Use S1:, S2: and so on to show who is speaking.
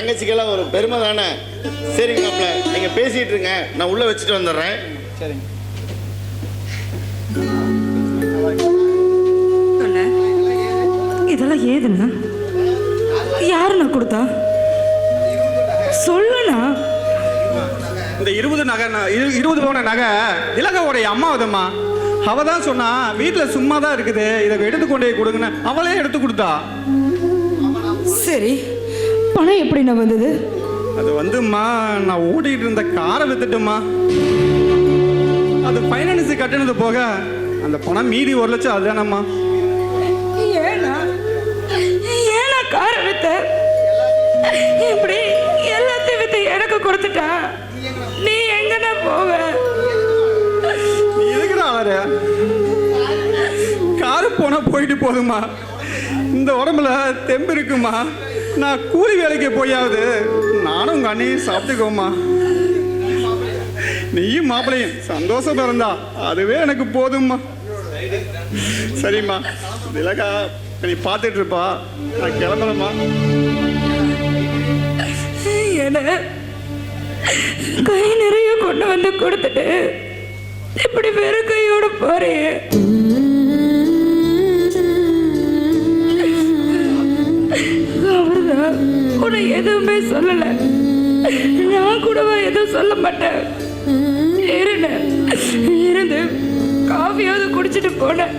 S1: தங்கச்சிக்கெல்லாம் ஒரு பெருமை தானே சரிங்க மாப்பிள்ள நீங்கள் பேசிகிட்டு இருங்க. நான் உள்ளே வச்சுட்டு வந்துடுறேன்.
S2: சரிங்க.
S3: இதெல்லாம் ஏதுண்ணா? யாருண்ணா கொடுத்தா? சொல்லுண்ணா.
S2: இந்த இருபது நகை இருபது பவுன நகை இலங்கையோடைய அம்மாவதம்மா. அவ தான் சொன்னா வீட்டில் சும்மா தான் இருக்குது. இதை எடுத்து கொண்டு போய் கொடுங்கன்னு அவளே எடுத்து கொடுத்தா.
S3: சரி. பணம் எப்படிண்ணா வந்தது?
S2: அது வந்தும்மா நான் ஓட்டிகிட்டு இருந்த காரை வித்துட்டுமா அது ஃபைனான்ஸ் கட்டினது போக அந்த பணம் மீதி ஒரு லட்சம் அதுதானம்மா.
S3: ஏண்ணா ஏண்ணா காரை வித்த இப்படி எல்லாத்தையும் வித்து எனக்கு கொடுத்துட்டா நீ எங்கண்ணா போவ?
S2: நீ எதுக்குடா காரு போனா போயிட்டு போதுமா இந்த உடம்புல தெம்பு இருக்குமா? நான் கூலி வேலைக்கு போயாவது நானும் உங்கள் அண்ணியும் சாப்பிட்டுக்கோமா நீயும் மாப்பிளையும் சந்தோஷமா இருந்தா அதுவே எனக்கு போதும்மா. சரிம்மா. திலகா நீ பார்த்துட்டு இருப்பா நான் கிளம்புறேம்மா.
S3: என்ன கை நிறைய கொண்டு வந்து கொடுத்துட்டு இப்படி வெறும் கையோட போறேன் கூட எதுவுமே சொல்லல. நான் கூடவா எதுவும் சொல்ல மாட்டேன். இருந்த இருந்து காஃபியாவது குடிச்சிட்டு போனேன்.